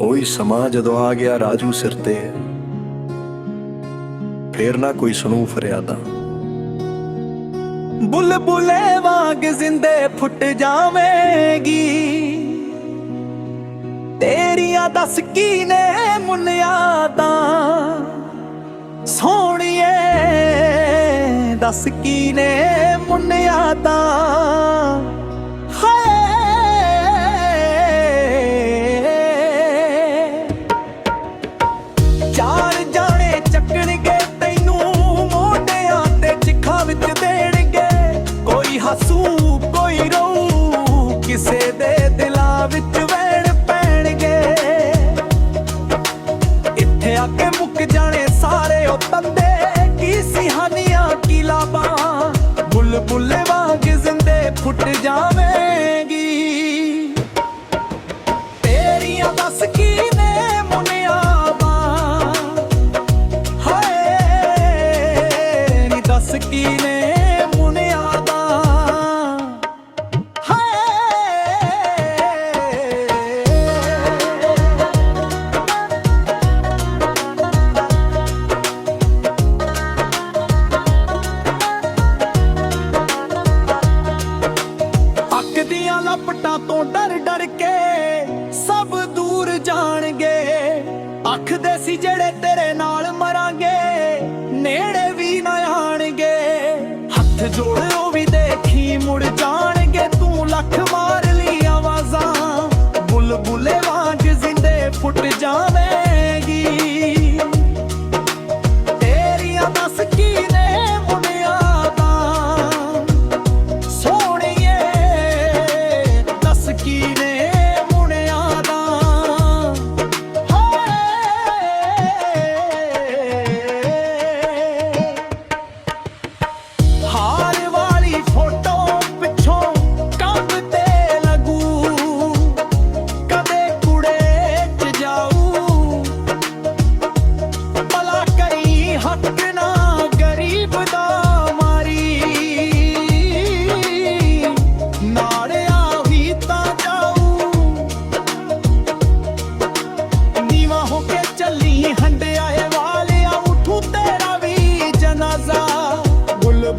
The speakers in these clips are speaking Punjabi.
ਉਹੀ ਸਮਾਂ ਜਦੋਂ ਆ ਗਿਆ ਰਾਜੂ ਸਿਰ ਤੇ। ਫੇਰ ਨਾ ਕੋਈ ਸੁਣੂ ਫਰਿਆਦਾਂ। ਬੁਲਬੁਲੇ ਵਾਂਗ ਜ਼ਿੰਦੇ ਫੁੱਟ ਜਾਵੇਂਗੀ। ਤੇਰੀਆਂ ਦੱਸ ਕੀ ਨੇ ਮੁਨਿਆਦਾਂ ਸੋਹਣੀਏ, ਦੱਸ ਕੀ ਨੇ ਮੁੰਨਿਆ ਤਾਂ ਇੱਥੇ ਆ ਕੇ ਮੁੱਕ ਜਾਣੇ ਸਾਰੇ ਉਹ ਬੰਦੇ, ਕੀ ਸਿਹਾਨੀਆਂ, ਕੀ ਲਾਬਾਂ ਬੁਲਬੁਲੇ ਵਾਂਗ ਜ਼ਿੰਦੇ ਫੁੱਟ ਜਾਵੇਂਗੀ। ਤੇਰੀਆਂ ਦੱਸ ਕੀ ਨੇ ਮੁਨਿਆਦਾਂ ਹਾਏ, ਨੀ ਦੱਸ ਕੀ ਨੇ ਦੀਆਂ ਤੋਂ ਡਰ ਡਰ ਕੇ ਸਭ ਦੂਰ ਜਾਣਗੇ। ਅੱਖਦੇ ਸੀ, ਜਿਹੜੇ ਤੇਰੇ ਨਾਲ ਮਰਾਂਗੇ, ਨੇੜੇ ਵੀ ਨਾ ਆਣਗੇ। ਹੱਥ ਜੋੜੋ ਵੀ ਦੇਖੀ, ਮੁੜ ਜਾਣਗੇ, ਤੂੰ ਲੱਖ ਮਾਰ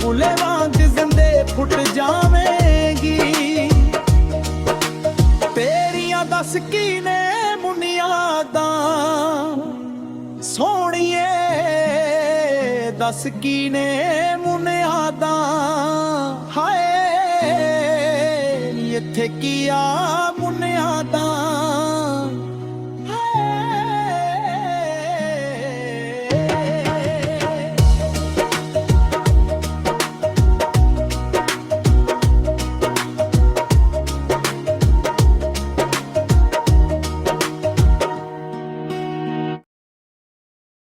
ਬੁਲਬੁਲੇ ਵਾਂਗ ਜ਼ਿੰਦੇ ਫੁੱਟ ਜਾਵੇਂਗੀ। ਤੇਰੀਆਂ ਦੱਸ ਕੀ ਨੇ ਮੁਨਿਆਦਾਂ ਸੋਹਣੀਏ, ਦੱਸ ਕੀ ਨੇ ਮੁਨਿਆਦਾਂ ਹਾਏ, ਇੱਥੇ ਕੀ ਆ